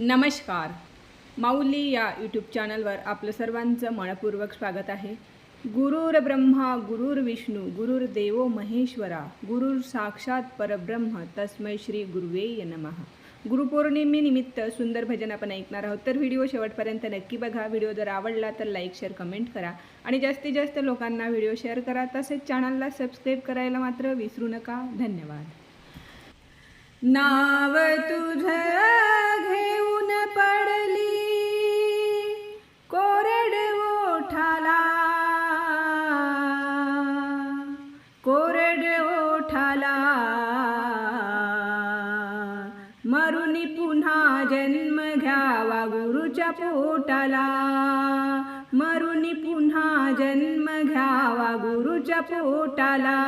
नमस्कार. माऊली या यूट्यूब चॅनलवर आपलं सर्वांचं मनपूर्वक स्वागत आहे. गुरुर ब्रह्मा गुरुर विष्णू गुरुर देवो महेश्वरा गुरुर साक्षात परब्रह्म तस्मै श्री गुरुवे नमः. गुरुपौर्णिमेनिमित्त सुंदर भजन आपण ऐकणार आहोत. तर व्हिडिओ शेवटपर्यंत नक्की बघा. व्हिडिओ जर आवडला तर लाईक शेअर कमेंट करा. आणि जास्तीत जास्त लोकांना व्हिडिओ शेअर करा. तसेच चॅनलला सबस्क्राईब करायला मात्र विसरू नका. धन्यवाद. नाव तुझ मरुनी पुन्हा जन्म घ्यावा गुरुच्या पोटाला. मरुनी पुन्हा जन्म घ्यावा गुरुच्या पोटाला.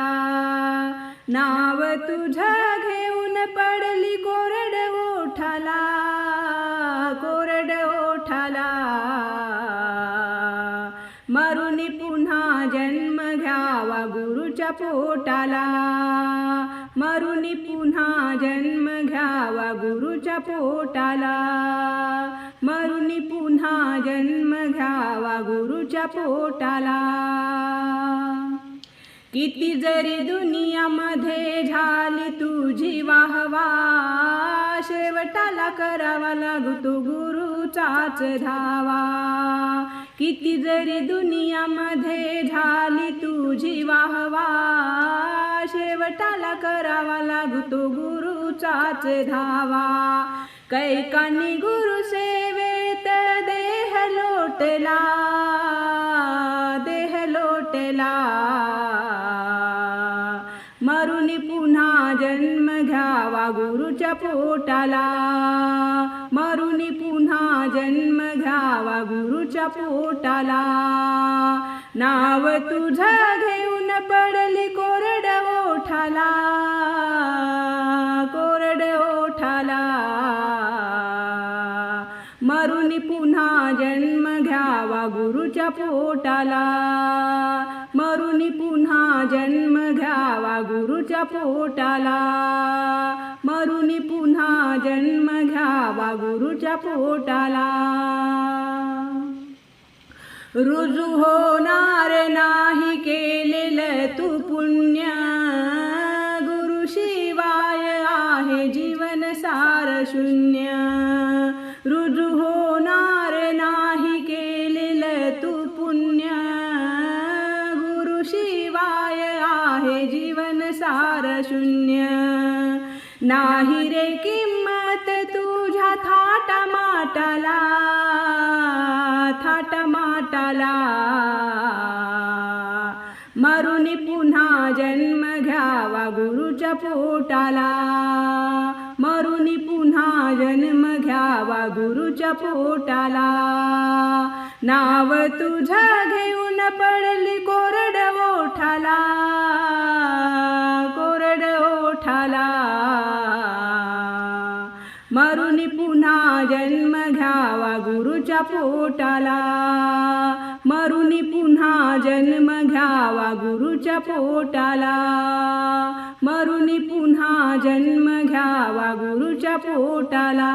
नाव तुझं घेऊन पडली कोरड ओठाला. पुन्हा जन्म घ्यावा गुरुच्या पोटाला. मरुनी पुन्हा जन्म घ्यावा गुरुच्या पोटाला. मरुनी पुन्हा जन्म घ्यावा गुरुच्या पोटाला. किती जरी दुनियामध्ये झाली तुझी वाहवा शेवटाला करावा लागतो गुरुचाच धावा. किती जरी दुनियामध्ये झाली तुझी वाहवा शेवटाला करावा लागतो गुरुचाच धावा. कैकानी गुरु सेवेत देह लोटला देह लोटला. मरुनी पुन्हा जन्म घ्यावा गुरुच्या पोटाला मरुनी पुन्हा जन्म घ्यावा गुरुच्या पोटाला. नाव तुझं घेऊन पडली कोरड ओठाला. कोरड ओठाला. मरुनी पुन्हा जन्म घ्यावा गुरुच्या पोटाला. मरुनी पुन्हा जन्म घ्यावा गुरुच्या पोटाला. मरुनी पुन्हा जन्म घ्यावा गुरुच्या पोटाला. रुजू होणार नाही केलेलं तू पुण्य. गुरु शिवाय आहे जीवन सार शून्य. रुजू होणार नाही केलेलं तू पुण्य. गुरु शिवाय आहे जीवन सार शून्य. नाही रे किंमत जन्म घ्यावा गुरुच्या पोटाला. मरुनी पुन्हा जन्म घ्यावा गुरुच्या पोटाला. नाव तुझ्या घेऊन पडली कोरड ओठाला. मरुनी पुन्हा जन्म घ्यावा गुरुच्या पोटाला. मरुनी पुन्हा जन्म घ्यावा गुरुच्या पोटाला. मरुनी पुन्हा जन्म घ्यावा गुरुच्या पोटाला.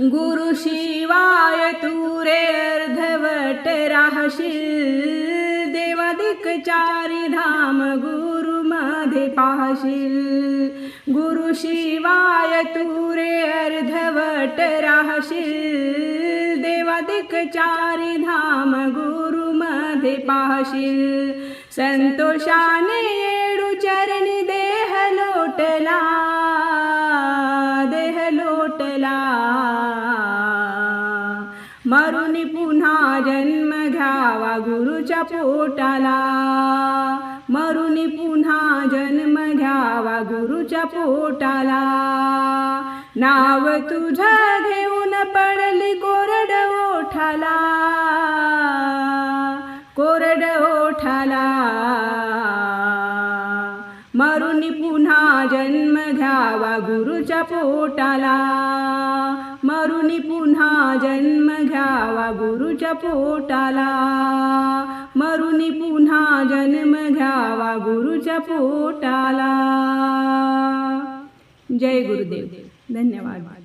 गुरु शिवाय तू रे अर्धवट राहशील. देवादिक चारी धाम गुरु मध्ये पाहशील। गुरु शिवाय तू रे अर्धवट राहशील। देवादिक चारी धाम गुरु मध्ये पाहशील। संतोषाने येडू चरणी देह लोटला। देह लोटला। मरुनी पुन्हा जन्म घ्यावा गुरुच्या पोटाला। मरुनी पुन्हा जन्म घ्यावा गुरुच्या पोटाला. नाव तुझं घेऊन पडली कोरड ओठाला. जन्म गुरुच्या पोटाला. मरुनी पुन्हा जन्म घ्यावा गुरुच्या पोटाला. मरुनी पुन्हा जन्म घ्यावा गुरुच्या पोटाला. जय गुरुदेव. धन्यवाद.